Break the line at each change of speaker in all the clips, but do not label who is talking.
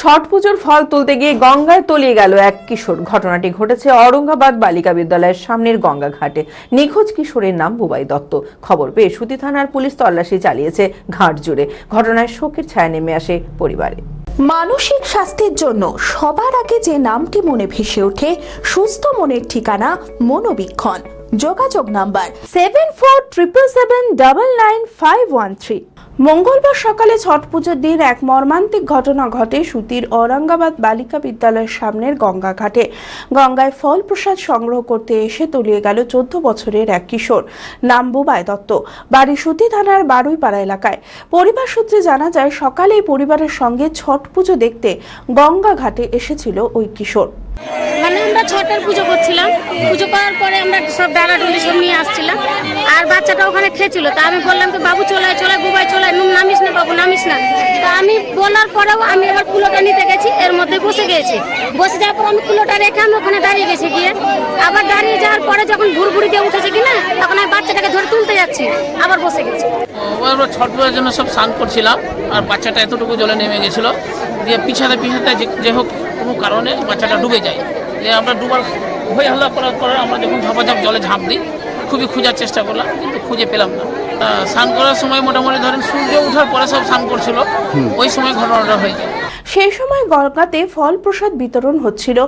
ছট পুজোর ফল তুলতে গিয়ে গঙ্গায় তলিয়ে গেল এক কিশোর। ঘটনাটি ঘটেছে অরঙ্গাবাদ বালিকা বিদ্যালয়ের সামনের গঙ্গা ঘাটে নিখোঁজ কিশোরের নাম বুবাই দত্ত। খবর পেয়ে সুতি থানার পুলিশ তল্লাশি চালিয়েছে ঘাট জুড়ে। ঘটনায় শোকের ছায়া নেমে আসে পরিবারে।
মানসিক স্বাস্থ্যের জন্য সবার আগে যে নামটি মনে ভেসে ওঠে, সুস্থ মনের ঠিকানা মনোবীক্ষণ। যোগাযোগ number
seven four triple seven double nine five one three মঙ্গলবার সকালে ছট পুজোর দিন এক মর্মান্তিক ঘটনা ঘটে সুতির ঔরঙ্গাবাদ বালিকা বিদ্যালয়ের সামনের গঙ্গা ঘাটে। গঙ্গায় ফল প্রসাদ সংগ্রহ করতে এসে তলিয়ে গেল চোদ্দ বছরের এক কিশোর, নাম বুবাই দত্ত। বাড়ি সুতি থানার বারুইপাড়া এলাকায়। পরিবার সূত্রে জানা যায়, সকালেই পরিবারের সঙ্গে ছট পুজো দেখতে গঙ্গা ঘাটে এসেছিল ওই কিশোর।
মানে আমরা ছটের পুজো করছিলাম। পুজো করার পরে আমরা সব ডালা ডুলি সব নিয়ে আসছিলাম। আর বাচ্চাটা ওখানে খেয়েছিল। তা আমি বললাম তো বাবু, চলে চলে বুবাই, চলে নুন নামিস না, বাবু, নামিস না। তা আমি বলার পরেও আমি আবার কুলোটা নিতে গেছি। এর মধ্যে বসে গেছি বসে যাওয়ার পর আমি কুলোটা রেখে আমি ওখানে দাঁড়িয়ে গেছি গিয়ে। আবার দাঁড়িয়ে যাওয়ার পরে যখন ঘুরঘুরি দিয়ে উঠেছে কিনা তখন আমি বাচ্চাটাকে ধরে তুলতে যাচ্ছি। আবার বসে গেছি।
আমরা ছট পূজার জন্য সব স্নান করছিলাম। আর বাচ্চাটা এতটুকু জলে নেমে গেছিল। দিয়ে পিছাতে পিছাতে যে হোক কোনো কারণে বাচ্চাটা ডুবে যায়। দিয়ে আমরা ডুবার হয়ে হাল্লা করার পরে আমরা যখন ঝাপাঝাপ জলে ঝাঁপ দিই খুবই খোঁজার চেষ্টা করলাম কিন্তু খুঁজে পেলাম না। স্নান করার সময় মোটামুটি ধরেন সূর্য ওঠার পরে সব স্নান করছিল ওই সময় ঘটনাটা হয়ে যায়।
সেই সময় গঙ্গাতে ফল প্রসাদ বিতরণ হচ্ছিল।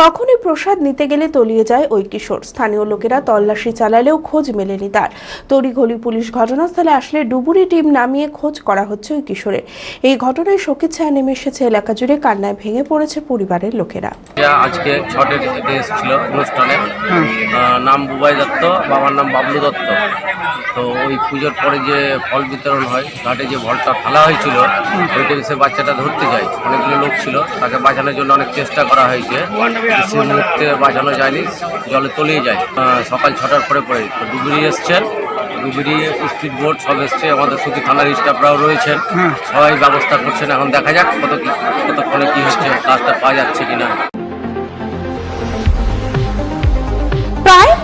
তখনই প্রসাদ নিতে গেলে তলিয়ে যায় ওই কিশোর। স্থানীয় লোকেরা তল্লাশি চালালেও খোঁজ মেলেনি তার। তড়িঘড়ি পুলিশ ঘটনাস্থলে আসলে ডুবুরি টিম নামিয়ে খোঁজ করা হচ্ছে ওই কিশোরের। এই ঘটনায় শোকের ছায়া নেমে এসেছে এলাকা জুড়ে কান্নায় ভেঙে পড়েছে পরিবারের লোকেরা।
যা আজকে ছটের এসেছিল অনুষ্ঠানে। নাম বুবাই দত্ত বাবার নাম বাবলু দত্ত। তো ওই পুজোর পরে যে ফল বিতরণ হয় ঘাটে যে ফলটা ফেলা হয়েছিল ওইটাকে সে বাচ্চাটা ধরতে যায়। অনেকগুলো লোক ছিল তাকে বাঁচানোর জন্য অনেক চেষ্টা করা হয়েছে। সে মুহূর্তে বাঁচানো যায়নি জলে তলিয়ে যায়। সকাল ছটার পরে পরে ডুবুরি এসছেন। ডুবুরি স্পিড বোট সব এসছে আমাদের সুতি থানার স্টাফরাও রয়েছেন। সবাই ব্যবস্থা করছেন এখন দেখা যাক কত কি কতক্ষণে কী হচ্ছে কাজটা পাওয়া যাচ্ছে কিনা।